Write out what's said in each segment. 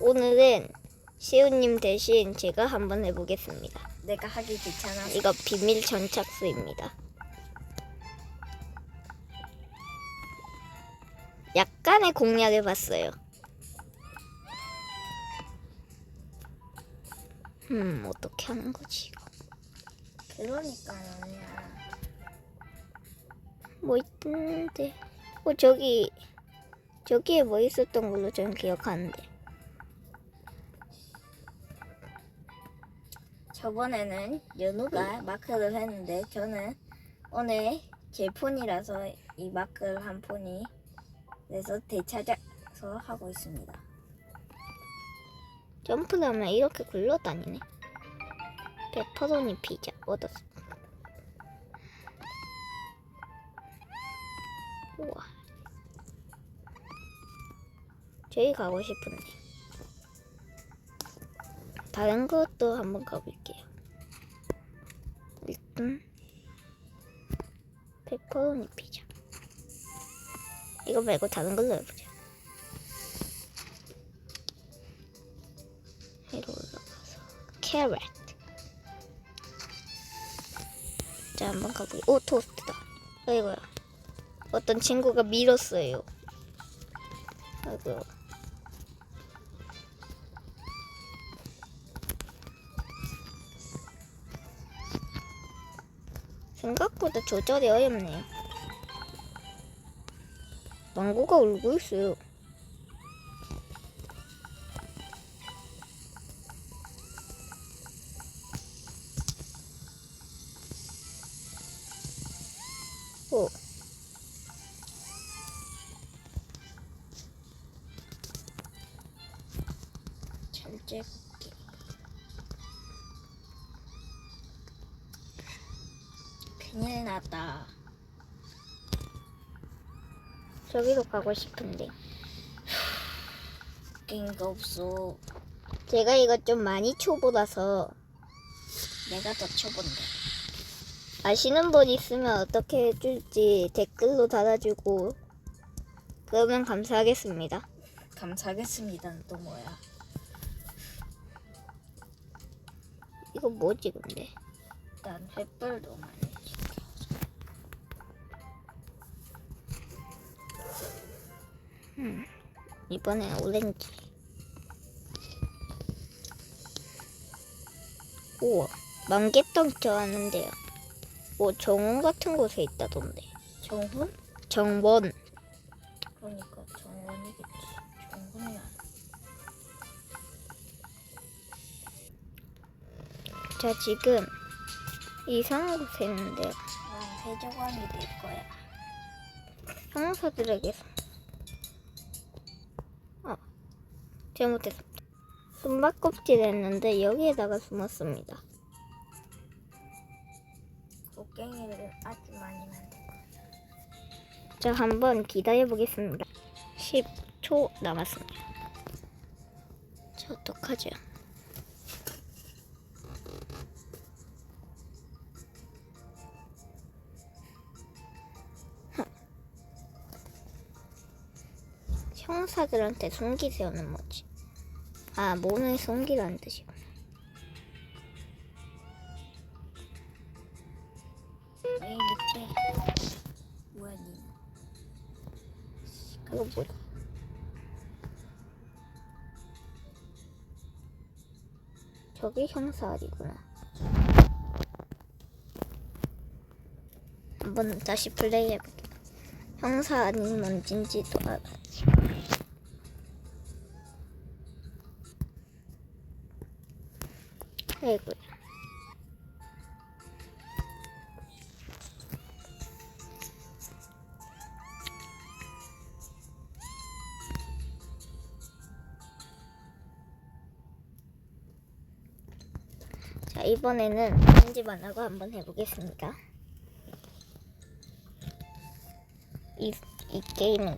오늘은 시우님 대신 제가 한번 해보겠습니다. 내가 하기 귀찮아. 이거 비밀 전착수입니다. 약간의 공략을 봤어요. 음, 어떻게 하는 거지, 이거? 그러니까 아니야. 뭐 있는데. 어, 저기, 저기에 뭐 있었던 걸로 저는 기억하는데. 저번에는 연우가 마크를 했는데 저는 오늘 제 폰이라서 이 마크를 한 폰이 그래서 되찾아서 하고 있습니다. 점프를 하면 이렇게 굴러다니네. 페퍼로니 피자 얻었어. 우와. 저기 가고 싶은데. 다른 것도 한번 가볼게 페퍼로니 피자. 이거 말고 다른 걸로 해보자. 위로 올라가서 캐럿. 자 한번 가보기 오 토스트다. 아이고야. 어떤 친구가 밀었어요. 아이고 생각보다 조절이 어렵네요. 망고가 울고 있어요. 오. 철제 국기. 큰일 났다. 저기로 가고 싶은데 게임가 없어. 제가 이거 좀 많이 초보라서 내가 더 쳐본다. 아시는 분 있으면 어떻게 해줄지 댓글로 달아주고 그러면 감사하겠습니다. 감사하겠습니다. 또 뭐야? 이거 뭐지 근데? 일단 횃불도 많이 이번엔 오렌지. 우와 만개떡 좋아하는데요. 오 정원 같은 곳에 있다던데. 정훈? 정원. 그러니까 정원이겠지. 정훈이야. 자 지금 이상한 곳에 있는데요. 난 세조관이 될 거야. 형사들에게서 잘못했습니다. 숨바꼭질 했는데 여기에다가 숨었습니다. 곡괭이를 아주 많이 만들 거야. 자 한번 기다려 보겠습니다. 10초 남았습니다. 자 어떡하죠? 형사들한테 숨기세요는 뭐지? 아 몸을 숨기라는 뜻이구나. 밑에 뭐야 니? 그거 뭐야? 저기 형사알이구나. 한번 다시 플레이 해볼게. 형사알이 뭔진지도 알아야지. 아이고. 자, 이번에는 편집 안 하고 한번 해보겠습니다. 이, 이 게임은요.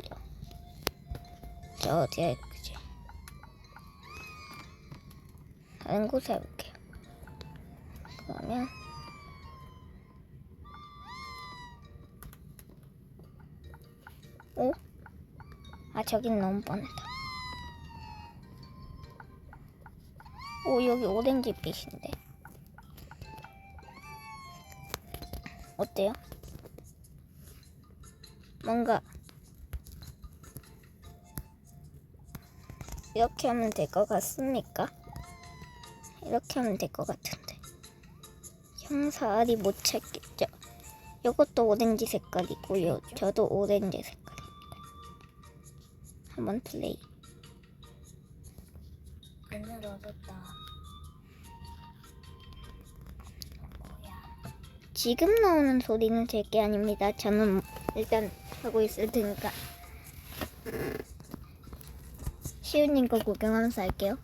저 어디에 그지? 다른 곳에 해볼게 요. 그러면 오? 아 저긴 너무 뻔하다. 오 여기 오렌지 빛인데 어때요? 뭔가 이렇게 하면 될 것 같습니까? 이렇게 하면 될 것 같은데 형사 알이 못 찾겠죠? 이것도 오렌지 색깔이고 요 저도 오렌지 색깔입니다 한번 플레이 그늘 얻었다. 지금 나오는 소리는 제 게 아닙니다. 저는 일단 하고 있을 테니까. 시우님 거 구경하면서 할게요.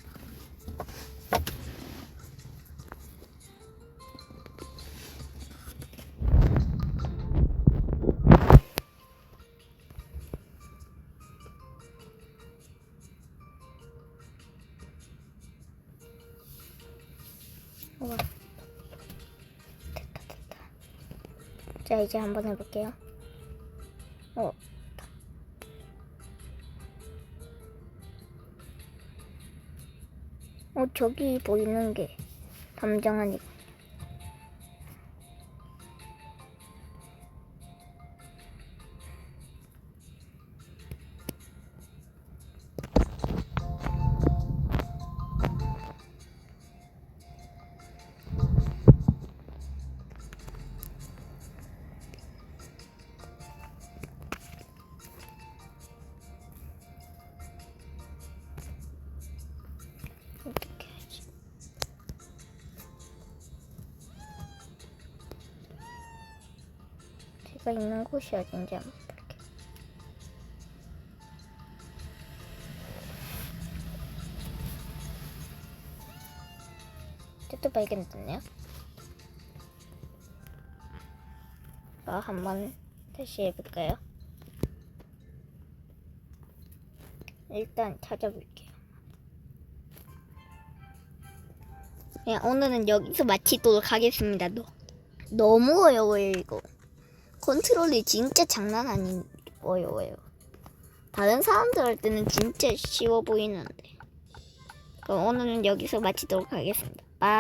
자 이제 한번 해볼게요. 어. 어 저기 보이는 게 담장 아니. 어 가 있는 곳이 어딘지 한번 볼게요. 또 발견됐네요. 자, 한번 다시 해볼까요? 일단 찾아볼게요. 그냥 오늘은 여기서 마치도록 하겠습니다. 너, 너무 어려워요, 이거. 컨트롤이 진짜 장난 아닌 어려워요. 다른 사람들 할 때는 진짜 쉬워 보이는데. 그럼 오늘은 여기서 마치도록 하겠습니다. 바이.